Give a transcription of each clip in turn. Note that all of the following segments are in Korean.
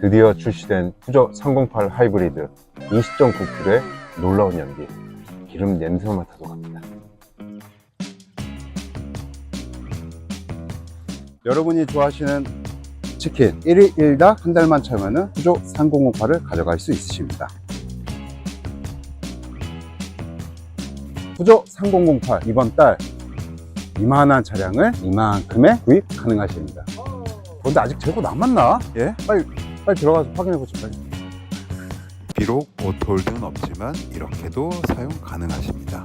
드디어 출시된 푸조 308 하이브리드 20.9kg의 놀라운 연비. 기름 냄새만 맡아도 갑니다. 여러분이 좋아하시는 치킨 1일 1닭 한 달만 차면은 푸조 3008을 가져갈 수 있으십니다. 푸조 3008 이번 달 이만한 차량을 이만큼에 구입 가능하십니다. 근데 아직 재고 남았나? 예? 빨리 빨리 들어가서 확인해 보죠. 빨리. 비록 오토홀드는 없지만 이렇게도 사용 가능하십니다.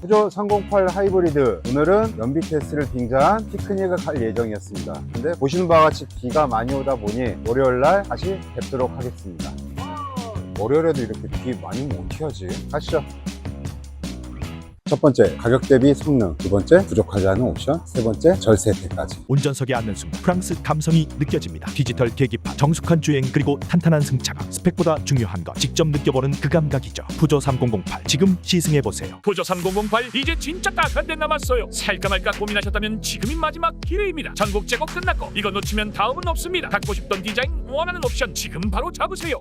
푸조 308 하이브리드 오늘은 연비 테스트를 빙자한 피크닉을 갈 예정이었습니다. 근데 보시는 바와 같이 비가 많이 오다 보니 월요일 날 다시 뵙도록 하겠습니다. 월요일에도 이렇게 비 많이 오면 어떻게 하지? 가시죠. 첫 번째 가격 대비 성능, 두 번째 부족하지 않은 옵션, 세 번째 절세 혜택까지. 운전석에 앉는 순간 프랑스 감성이 느껴집니다. 디지털 계기판, 정숙한 주행 그리고 탄탄한 승차감. 스펙보다 중요한 건 직접 느껴보는 그 감각이죠. 푸조 3008 지금 시승해 보세요. 푸조 3008 이제 진짜 딱 한 대 남았어요. 살까 말까 고민하셨다면 지금이 마지막 기회입니다. 전국 재고 끝났고 이거 놓치면 다음은 없습니다. 갖고 싶던 디자인 원하는 옵션 지금 바로 잡으세요.